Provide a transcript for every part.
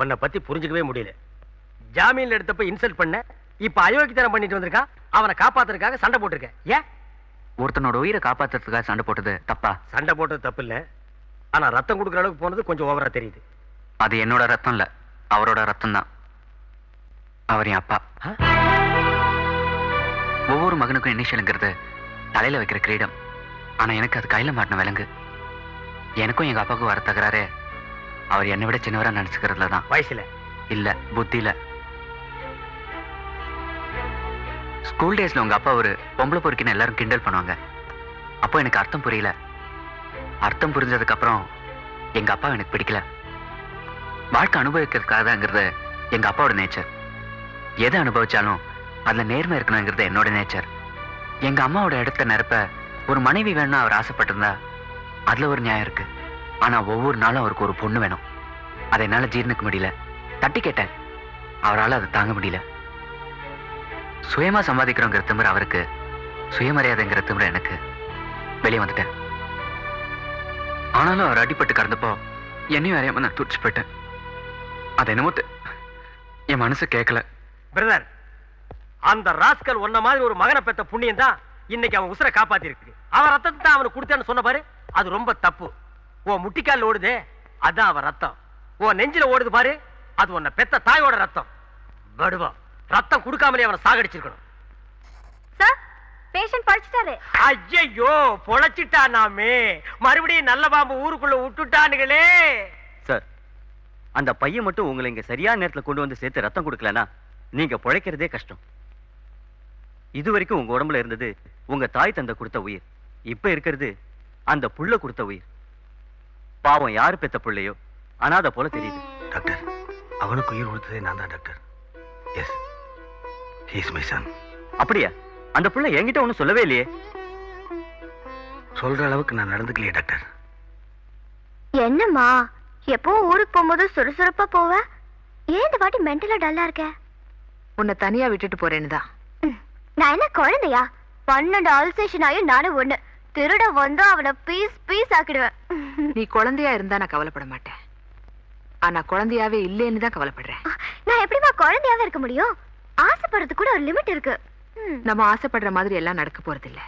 உன்னை பத்தி புரிஞ்சுக்கவே முடியல. ஜாமீன்ல எடுத்தப்ப இன்சல்ட் பண்ண இப்ப அயோக்கியத்தனம் பண்ணிட்டு வந்திருக்கான் அவனை காப்பாத்துறதுக்காக சண்டை போட்டிருக்க. ஏன்? ஒருத்தனோட உயிரை காப்பாத்துறதுக்காக சண்டை போட்டது தப்பா? சண்டை போட்டது தப்பு இல்ல ஆனா ரத்தம் கொடுக்குற அளவுக்கு போனது கொஞ்சம் ஓவரா தெரியுது. அது என்னோட ரத்தம் இல்ல அவரோட ரத்தம் தான். அவர் என் அப்பா? ஒவ்வொரு மகனுக்கும் இனிஷியலுங்கிறது தலையில வைக்கிற கிரீடம். ஆனா எனக்கு அது கையில மாட்டின விலங்கு. எனக்கும் எங்க அப்பாவுக்கும் வர தகராறே அவர் என்னை விட சின்னவரா நினைச்சுக்கிறதுல தான். வயசுல? இல்ல புத்தியில. ஸ்கூல் டேஸ்ல உங்க அப்பா ஒரு பொம்பளை பொறுக்கின்னு எல்லாரும் கிண்டல் பண்ணுவாங்க. அப்போ எனக்கு அர்த்தம் புரியல. அர்த்தம் புரிஞ்சதுக்கு அப்புறம் எங்க அப்பா எனக்கு பிடிக்கல. வாழ்க்கை அனுபவிக்கிறதுக்காகங்கிறது எங்க அப்பாவோட நேச்சர் எதை அனுபவிச்சாலும் அதுல நேர்மை இருக்கணுங்கிறது என்னோட நேச்சர் எங்க அம்மாவோட இடத்த நிரப்ப ஒரு மனைவி வேணும்னு அவர் ஆசைப்பட்டிருந்தா அதுல ஒரு நியாயம் இருக்கு. ஆனா ஒவ்வொரு நாளும் அவருக்கு ஒரு பொண்ணு வேணும். அதை என்னால ஜீர்ணிக்க முடியல. தட்டி கேட்டேன். அவரால் அதை தாங்க முடியல. சுயமா சம்பாதிக்கிறோங்கிற திமிர அவருக்கு சுயமரியாதைங்கிற திமிர எனக்கு. வெளியே வந்துட்டேன். ஆனாலும் அவர் அடிபட்டு கடந்தப்போ என்னையும் அறியாம நான் துடிச்சு போயிட்டேன். அது என்னமோ என் மனசு கேட்கல பிரதர் அந்த ராஸ்கல் ஒன்ன மாதிரி ஒரு மகனை பெத்த புண்ணியம் தான் இன்னைக்கு அவன் உசுரை காப்பாத்தி இருக்கு அவன் ரத்தத்தை தான் அவனுக்கு கொடுத்தேன்னு சொன்ன பாரு அது ரொம்ப தப்பு. உன் முட்டிக்கால் ஓடுதே. அதான் அவன் ரத்தம். உன் நெஞ்சில ஓடுது பாரு. அது உன்னை பெத்த தாயோட ரத்தம். படுவா ரத்தம் கொடுக்காமலே அவனை சாகடிச்சிருக்கணும். சார் பேஷண்ட் படிச்சிட்டாரு ஐயையோ பொழைச்சிட்டானாமே. மறுபடியும் நல்ல பாம்பு ஊருக்குள்ள விட்டுட்டானுங்களே சார் அந்த பையன் மட்டும் உங்களை இங்க சரியான நேரத்துல கொண்டு வந்து சேர்த்து ரத்தம் கொடுக்கலனா நீங்க பிழைக்கிறதே கஷ்டம். இது வரைக்கும் உங்க உடம்புல இருந்தது உங்க தாய் தந்தை கொடுத்த உயிர். இப்ப இருக்கிறது அந்த புள்ள கொடுத்த உயிர். பாவம் யாரு பெத்த புள்ளையோ? அனாதை போல தெரியுது. டாக்டர் அவனுக்கு உயிர் கொடுத்ததே நான் தான் doctor. Yes he's my son அப்படியா? அந்த புள்ள என்கிட்ட ஒண்ணும் சொல்லவே இல்லையே. சொல்ற அளவுக்கு நான் நடந்துக்கலையே டாக்டர். என்னம்மா? எப்பவும் ஊருக்கு போகும்போது சுறுசுறுப்பா போவ? ஏன் இந்த வாட்டி மென்டலா டல்லா இருக்க? உன்னை தனியா விட்டுட்டு போறேன்னு தான். ம், நான் என்ன குழந்தையா? பன்னெண்டு அல்சேஷன் ஆயும் நானும் ஒண்ணு. திருட வந்து அவனை பீஸ் பீஸ் ஆக்கிடுவேன். நீ குழந்தையா இருந்தா நான் கவலைப்பட மாட்டேன். ஆனா குழந்தையாவே இல்லைன்னு தான் கவலைப்படுறேன். நான் எப்படிம்மா குழந்தையாவே இருக்க முடியும்? ஆசைப்படுறது கூட ஒரு லிமிட் இருக்கு. நம்ம ஆசைப்படுற மாதிரி எல்லாம் நடக்க போறது இல்ல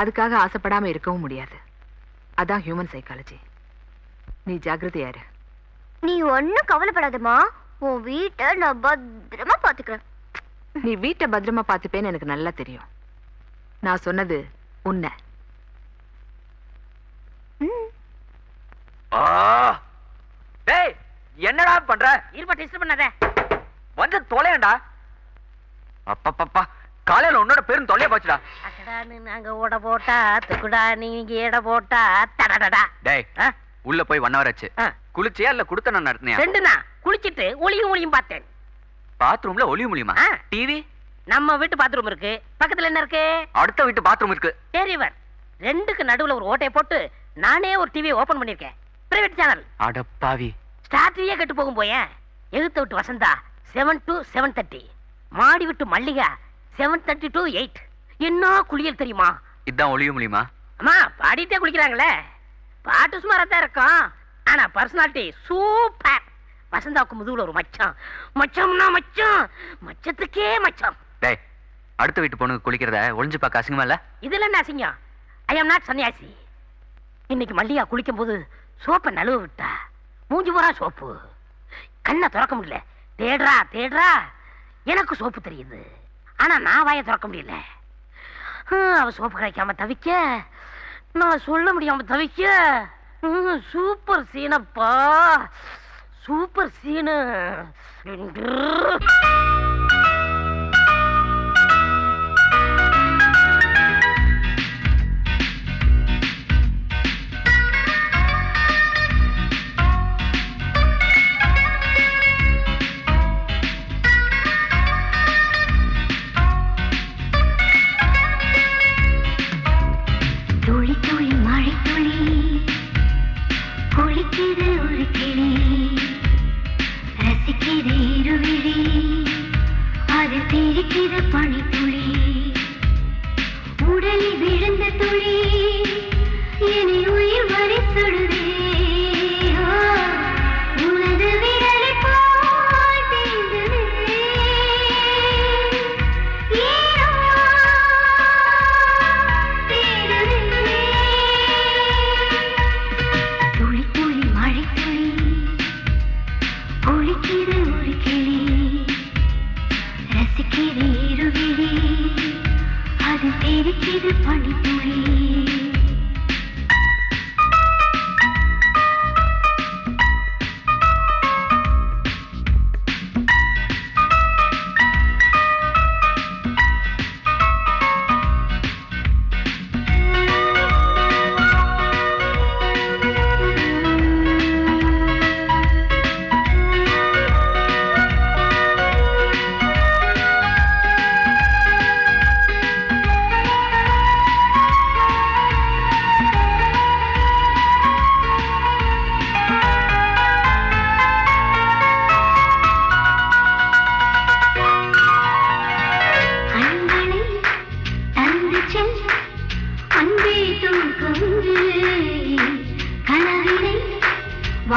அதுக்காக ஆசைப்படாம இருக்கவும் முடியாது. அதான் ஹியூமன் சைக்காலஜி நீ ஜாக்கிரதையா இரு. நீ ஒண்ணும் கவலைப்படாதம்மா. உன் வீட்டை நான் பத்திரமா பாத்துக்கிறேன். நீ வீட்டை பத்திரமா பார்த்துப்பேன்னு எனக்கு நல்லா தெரியும். நான் சொன்னது உன்னை. டேய் என்னடா பண்ற? இருப்பா டெஸ்ட் பண்ணாத. வந்து தொலையண்டா. அப்பப்பப்பா காலையில உன்னோட பேரும் தொலைய போச்சுடா. அக்கடான்னு நாங்க ஓட போட்டா துக்குடா நீங்க எட போட்டா தடடடா. டேய்? உள்ள போய் ஒன் ஹவர் ஆச்சு. குளிச்சியா இல்ல குடுத்தனம் நடத்தினியா? ரெண்டு நான் குளிச்சிட்டு ஒளியும் ஒளியும் பார்த்தேன். பாத்ரூம்ல ஒளிய முடியுமா ஆ. டிவி நம்ம வீட்டு பாத்ரூம் இருக்கு. பக்கத்துல என்ன இருக்கு? அடுத்த வீட்டு பாத்ரூம் இருக்கு. டெரிவர் ரெண்டுக்கு நடுவுல ஒரு ஓட்டையை போட்டு நானே ஒரு டிவியை ஓபன் பண்ணிருக்கேன். பிரைவேட் சேனல் அடப்பாவி ஸ்டார் டிவியே கெட்டு போகும் போயேன் எழுத்து விட்டு Vasantha seven to seven thirty மாடி விட்டு Mallika seven thirty to eight என்ன குளியல் தெரியுமா? இதான் ஒளிய முடியுமா அம்மா பாடிட்டே குளிக்கிறாங்களே. பாட்டு சுமாரா தான் இருக்கும். ஆனா பர்சனாலிட்டி சூப்பர் வசந்தாவுக்கு முதுகுல ஒரு மச்சான் மச்சம்னா மச்சான் மச்சத்துக்கே மச்சான் டேய் அடுத்த வீட்டு பொண்ணுக்கு குளிக்கிறத ஒளிஞ்சு பார்க்க அசிங்கமா இல்ல? இதுல என்ன அசிங்கம்? ஐ எம் நாட் சன்னியாசி. இன்னைக்கு மல்லியா குளிக்கும் போது சோப்பை நழுவ விட்டா. மூஞ்சி பூரா சோப்பு. கண்ணை திறக்க முடியல. தேடுறா தேடுறா. எனக்கு சோப்பு தெரியுது. ஆனா நான் வாயை திறக்க முடியல. அவ சோப்பு கிடைக்காம தவிக்க. நான் சொல்ல முடியாம தவிக்க. சூப்பர் சீனப்பா சூப்பர் சீனு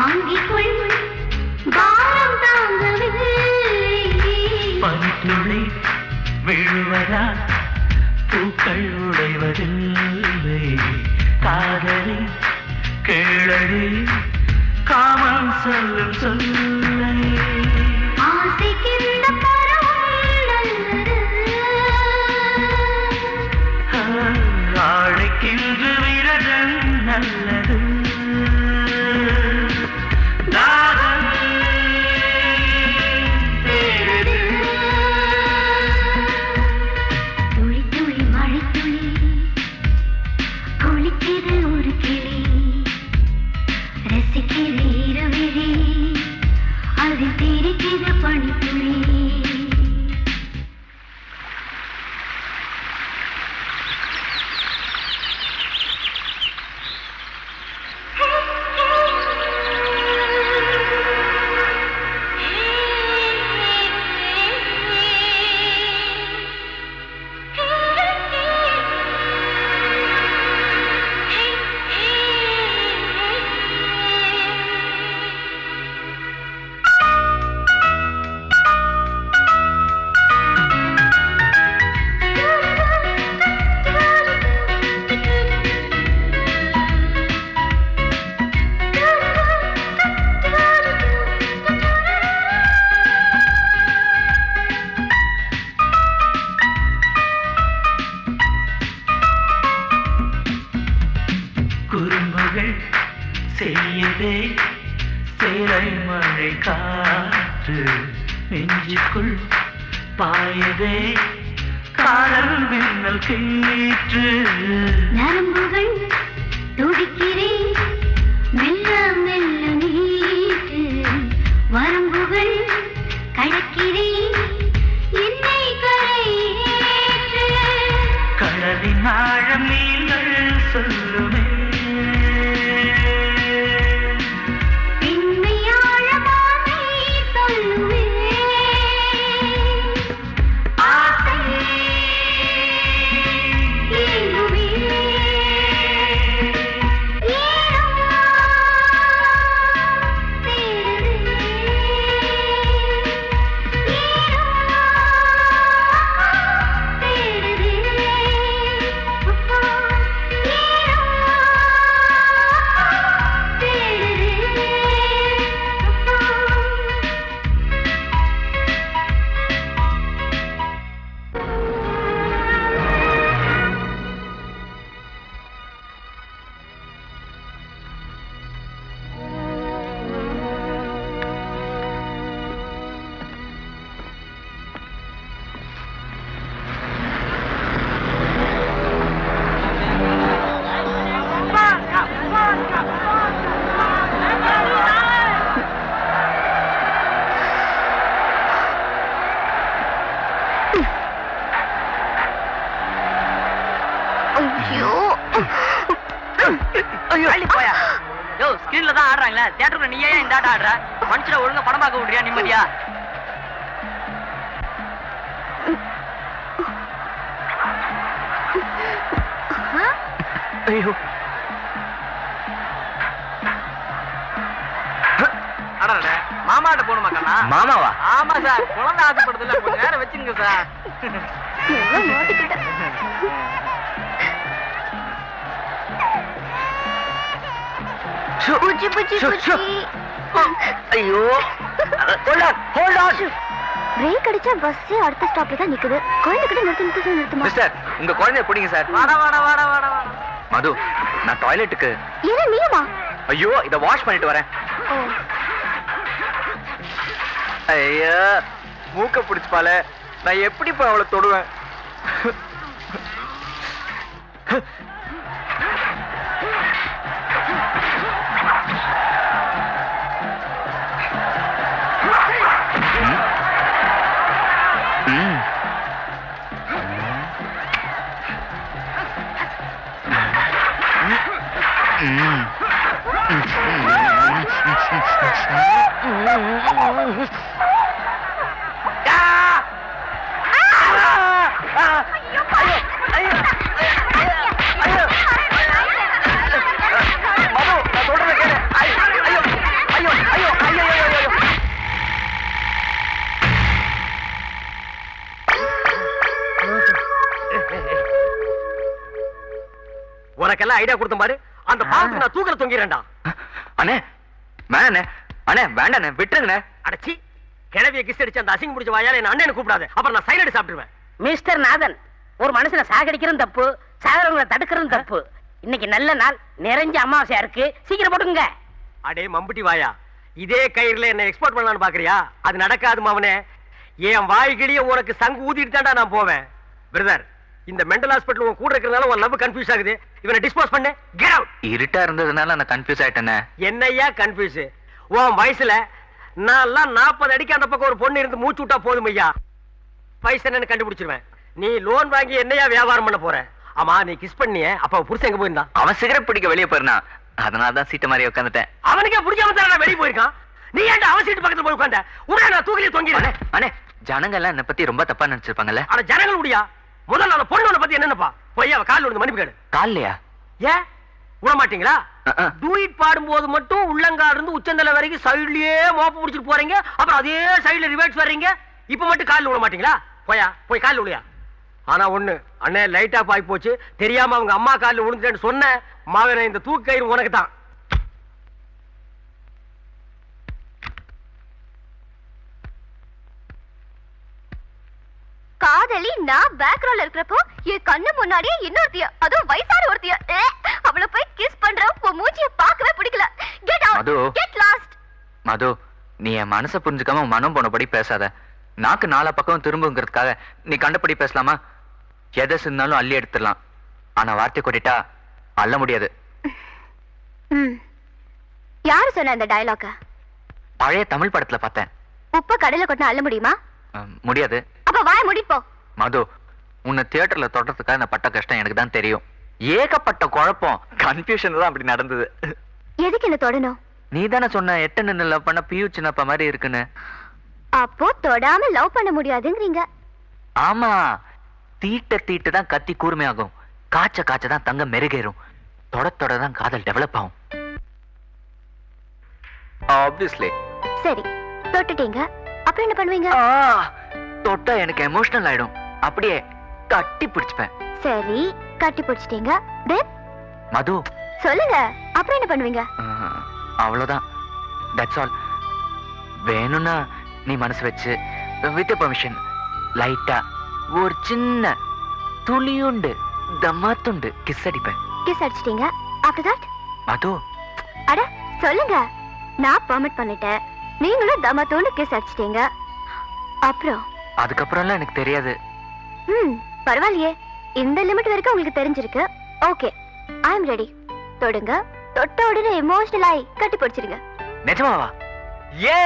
வாங்கிக் கொள். பாரம் தாங்கவில்லை. பனித்துளி விழுவதா? பூக்கள் உடைவதில்லை. காதலி கேளடி காமம் சொல்லும் சொல்லை. ஆசைக்கிந்த பாயதே காதல் மின்னல் கிண்ணீற்று. நரம்புகள் தியேட்டர்ல நீ ஏன் இந்த ஆட்டம் ஆடுற? மனுஷனை ஒழுங்கா படம் பார்க்க விடுறியா நிம்மதியா? ஐயோ. அடடே மாமாட்ட போகணுமா கண்ணா மாமாவா? ஆமா சார். குழந்தை ஆசைப்படுது இல்ல. கொஞ்ச நேரம் வச்சுங்க சார். புச்சி புச்சி. புச்சி ஐயோ. Hold on hold on brake அடிச்சா பஸ்ஸே அடுத்த ஸ்டாப்ல தான் நிக்குது. குழந்தை கிட்ட நிறுத்தி நிறுத்தி நிறுத்துமா? மிஸ்டர் உங்க குழந்தைய பிடிங்க சார் வாடா வாடா வாடா வாடா மது நான் டாய்லெட்டுக்கு ஏன்னா நீயுமா ஐயோ இத வாஷ் பண்ணிட்டு வரேன். ஐயா மூக்க பிடிச்சுப்பால நான் எப்படி போய் அவளை தொடுவேன்? உனக்கெல்லாம் ஐடியா கொடுத்த பாரு. அந்த பாவத்துக்கு நான் தூக்கல தொங்கிறேன்டா அண்ணே வேணே அண்ணே வேண்டாண்ணே விட்டுருங்கண்ணே. அடச்சி கிழவிய கிஸ் அடிச்சு அந்த அசிங்க முடிச்ச வாயால என்ன அண்ணனை கூப்பிடாது. அப்புறம் நான் சைலண்ட் சாப்பிட்டுருவேன். மிஸ்டர் நாதன் ஒரு மனுஷனை சாகடிக்கிறதும் தப்பு சாகரவங்களை தடுக்கிறதும் தப்பு. இன்னைக்கு நல்ல நாள் நிறைஞ்ச அமாவாசையா இருக்கு சீக்கிரம் போட்டுங்க அடே மம்புட்டி வாயா இதே கயிறுல என்ன எக்ஸ்போர்ட் பண்ணலாம்னு பாக்குறியா? அது நடக்காது மவனே என் வாய்கிழிய உனக்கு சங்கு ஊதிட்டு தான்டா நான் போவேன். பிரதர் இந்த மெண்டல் ஹாஸ்பிட்டல் உன் கூட இருக்கிறதுனால உன் லவ் கன்ஃபியூஸ் ஆகுது. இவனை டிஸ்போஸ் பண்ணு. கெட் அவுட் இருட்டா இருந்ததுனால நான் கன்ஃபியூஸ் ஆயிட்டேனே. என்னையா கன்ஃபியூஸ் உன் வயசுல நான் எல்லாம் நாற்பது அடிக்கு அந்த பக்கம் ஒரு பொண்ணு இருந்து மூச்சு விட்டா போதும் ஐயா. வயசு என்னன்னு கண்டுபிடிச்சிருவேன். நீ லோன் வாங்கி என்னையா வியாபாரம் பண்ண போற? ஆமா நீ கிஸ் பண்ணிய. அப்ப புருஷன் எங்க போயிருந்தான்? அவன் சிகரெட் பிடிக்க வெளியே போயிருனா அதனால தான் சீட்டு மாதிரி உட்காந்துட்டேன். அவனுக்கே பிடிக்காம தான் வெளியே போயிருக்கான். நீ ஏன்டா அவன் சீட்டு பக்கத்துல போய் உட்கார்ந்த உடனே நான் தூக்கிலே தொங்கிடுறேன். அண்ணே ஜனங்க எல்லாம் என்னை பத்தி ரொம்ப தப்பா நினைச்சிருப்பாங்கல்ல. ஆனா ஜனங்கள் முடியா? முதல்ல அந்த பொண்ணு பத்தி என்னப்பா போய் அவ காலில் விழுந்து மன்னிப்பு கேடு காலையா ஏன் விட மாட்டீங்களா. டூயிட் பாடும்போது மட்டும் உள்ளங்கால் இருந்து உச்சந்தலை வரைக்கும் சைட்லயே மோப்ப பிடிச்சிட்டு போறீங்க. அப்புறம் அதே சைடுல ரிவர்ஸ் வர்றீங்க. இப்ப மட்டும் காலில் விட மாட்டீங்களா? போயா போய் காலில் விழியா ஆனா ஒண்ணு அண்ணே லைட் ஆஃப் ஆகி போச்சு. தெரியாம அவங்க அம்மா காலில் விழுந்துட்டேன்னு சொன்ன மாவன இந்த தூக்கு கயிறு உனக்கு தான் காதலி நான் பேக்ரவுண்ட்ல இருக்கிறப்போ என் கண்ணு முன்னாடியே இன்னொருத்திய அதுவும் வயசான ஒருத்திய. ஏ, அவள போய் கிஸ் பண்ற உன் மூஞ்சிய பார்க்கவே பிடிக்கல. Get. Out get lost Madhu நீ என் மனசை புரிஞ்சுக்காம மனம் போனபடி பேசாத. நாக்கு நாலா பக்கம் திரும்புங்கிறதுக்காக நீ கண்டபடி பேசலாமா? எதை சிந்தாலும் அள்ளி எடுத்துடலாம். ஆனா வார்த்தை கொட்டிட்டா அள்ள முடியாது. யாரு சொன்ன அந்த டயலாக பழைய தமிழ் படத்துல பார்த்தேன். உப்ப கடையில கொட்டினா அள்ள முடியுமா? முடியாது. அப்ப வாய மூடிட்டு போ மது உன்னை தியேட்டர்ல தொடறதுக்காக நான் பட்ட கஷ்டம் எனக்கு தான் தெரியும். ஏகப்பட்ட குழப்பம் கன்ஃபியூஷன் தான் அப்படி நடந்தது. எதுக்கு என்ன தொடணும்? நீ தானே சொன்ன எட்டு நின்று லவ் பண்ண பியூ சின்னப்பா மாதிரி இருக்குன்னு. அப்போ தொடாம லவ் பண்ண முடியாதுங்கிறீங்க. ஆமா தீட்ட தீட்டு தான் கத்தி கூர்மையாகும். காய்ச்ச காய்ச்ச தான் தங்கம் மெருகேறும். தொட தொட தான் காதல் டெவலப் ஆகும். ஆப்வியஸ்லி சரி தொட்டுட்டீங்க. அப்புறம் என்ன பண்ணுவீங்க? தொட்டா எனக்கு எமோஷனல் ஆயிடும். அப்படியே கட்டி பிடிச்சுப்பேன். சரி கட்டி பிடிச்சிட்டீங்க. தென் மது. சொல்லுங்க அப்புறம் என்ன பண்ணுவீங்க? அவ்வளவுதான் தட்ஸ் ஆல் வேணும்னா நீ மனசு வச்சு வித் பர்மிஷன் லைட்டா ஒரு சின்ன துளியுண்டு தம்மாத்துண்டு கிஸ் அடிப்பேன். கிஸ் அடிச்சிட்டீங்க. After that Madhu. அட சொல்லுங்க. நான் பெர்மிட் பண்ணிட்டேன். நீங்களும் தமத்தோன்னு கிஸ் அடிச்சிட்டீங்க. அப்புறம்? அதுக்கப்புறம்லாம் எனக்கு தெரியாது. ம் பரவாயில்லையே. இந்த லிமிட் வரைக்கும் உங்களுக்கு தெரிஞ்சிருக்கு. ஓகே ஐ அம் ரெடி தொடுங்க. தொட்ட உடனே எமோஷனல் ஆகி கட்டி பிடிச்சிருங்க. நிஜமாவா ஏ.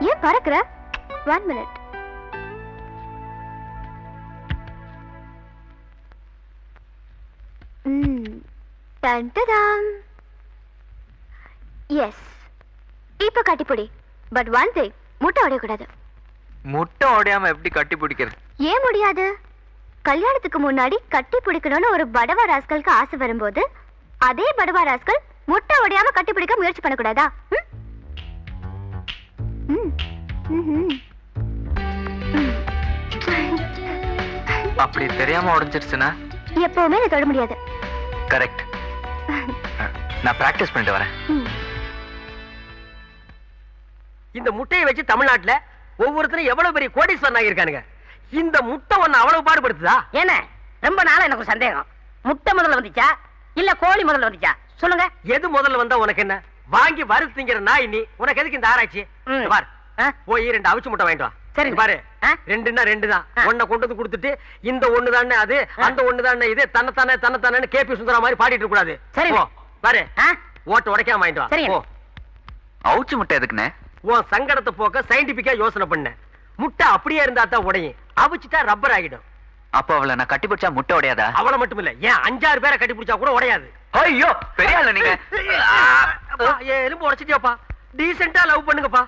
ஏன் பறக்குற? ஒன் மினிட் எஸ் இப்போ கட்டிப்பிடி. பட் ஒன் திங் முட்டை உடையக்கூடாது. முட்டை உடையாம எப்படி கட்டி பிடிக்கிறது ஏன் முடியாது? கல்யாணத்துக்கு முன்னாடி கட்டி பிடிக்கணும்னு ஒரு படவா ராஸ்கலுக்கு ஆசை வரும்போது அதே படவா ராஸ்கல் முட்டை உடையாம கட்டி பிடிக்க முயற்சி பண்ணக்கூடாதா. அப்படி தெரியாம உடைஞ்சிருச்சுன்னா? எப்பவுமே தொட முடியாது. கரெக்ட் நான் பிராக்டிஸ் பண்ணிட்டு வரேன். இந்த முட்டையை வச்சு தமிழ்நாட்டுல ஒவ்வொருத்தரும் எவ்வளவு பெரிய கோடீஸ்வரன் ஆகியிருக்கானுங்க. இந்த முட்டை ஒண்ணு அவ்வளவு பாடுபடுத்துதா? என்ன ரொம்ப நாளா எனக்கு ஒரு சந்தேகம். முட்டை முதல்ல வந்துச்சா? இல்ல கோழி முதல்ல வந்துச்சா? சொல்லுங்க. எது முதல்ல வந்தா உனக்கு என்ன? வாங்கி வறுத்து திங்கிற நாய் நீ. உனக்கு எதுக்கு இந்த ஆராய்ச்சி? பார்? போய் ரெண்டு அவிச்சு முட்டை வாங்கிட்டு வா. சரி. இங்க பாரு? ரெண்டுன்னா ரெண்டு தான். ஒன்ன கொண்டு வந்து கொடுத்துட்டு இந்த ஒண்ணு தானே அது அந்த ஒண்ணு தானே இது தன்னைத்தானே தன்னைத்தானே கேபி சுந்தரா மாதிரி பாடிட்டு கூடாது. சரி. போ, பாரு? ஓட்ட உடைக்காம வாங்கிட்டு வா. போ. அவுச்சு முட்டை எதுக்குண்ணே? உன் சங்கடத்தை போக்க சயின்டிபிக்கா யோசனை பண்ண முட்டை அப்படியே இருந்தா தான் உடையும் அவிச்சுட்டா ரப்பர் ஆகிடும் அப்போ அவளை நான் கட்டி பிடிச்சா முட்டை உடையாதா அவளை மட்டும் இல்ல ஏன் அஞ்சாறு பேரை கட்டி பிடிச்சா கூட உடையாது ஐயோ பெரிய ஆளு நீங்க எலும்பு உடைச்சிட்டியாப்பா டீசெண்டா லவ் பண்ணுங்கப்பா